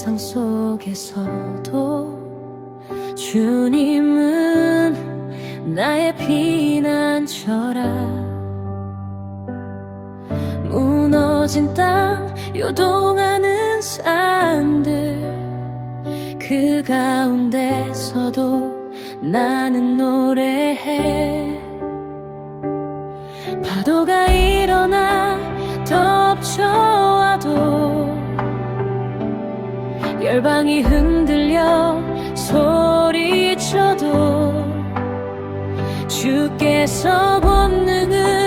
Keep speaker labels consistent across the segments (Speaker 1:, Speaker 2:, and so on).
Speaker 1: 세상 속에서도 주님은 나의 피난처라. 무너진 땅 요동하는 산들 그 가운데서도 나는 노래해. 파도가 열방이 흔들려 소리쳐도 주께서 권능을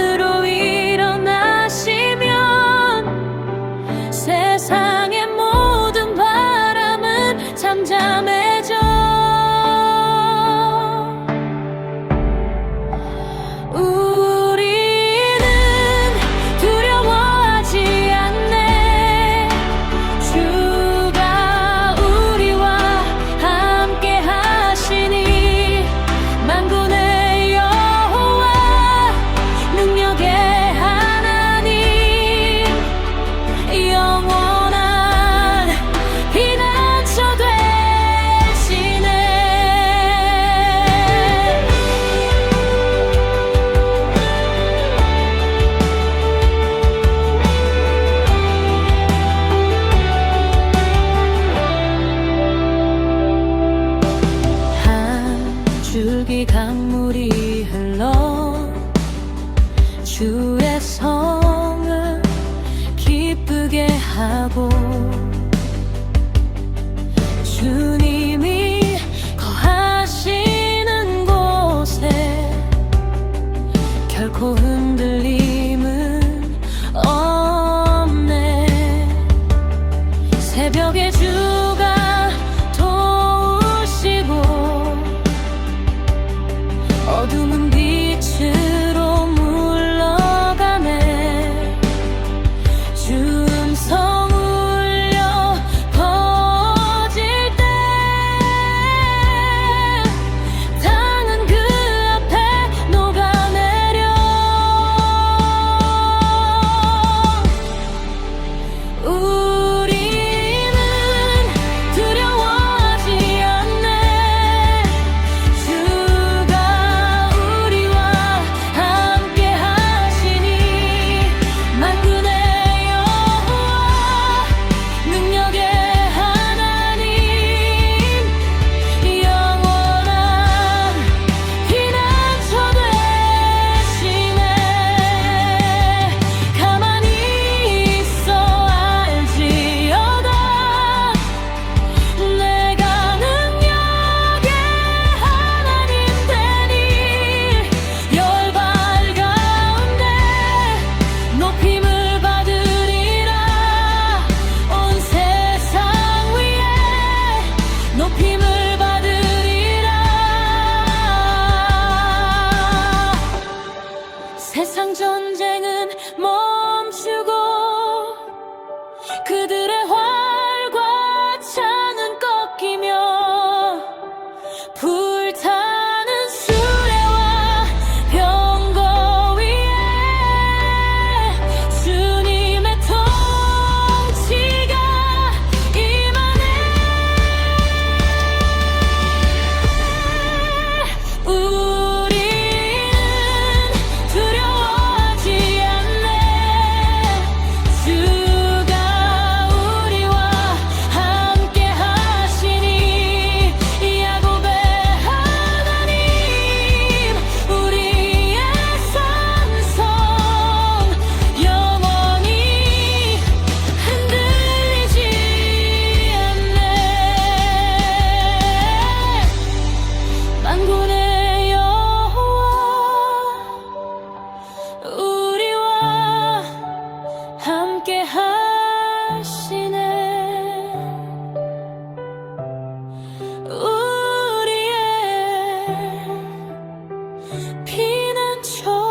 Speaker 1: 성을 기쁘게 하고 주님이 거하시는 곳에 결코 흔들림은 없네. 새벽에 주 くだ 함께 하시네. 우리의 피난처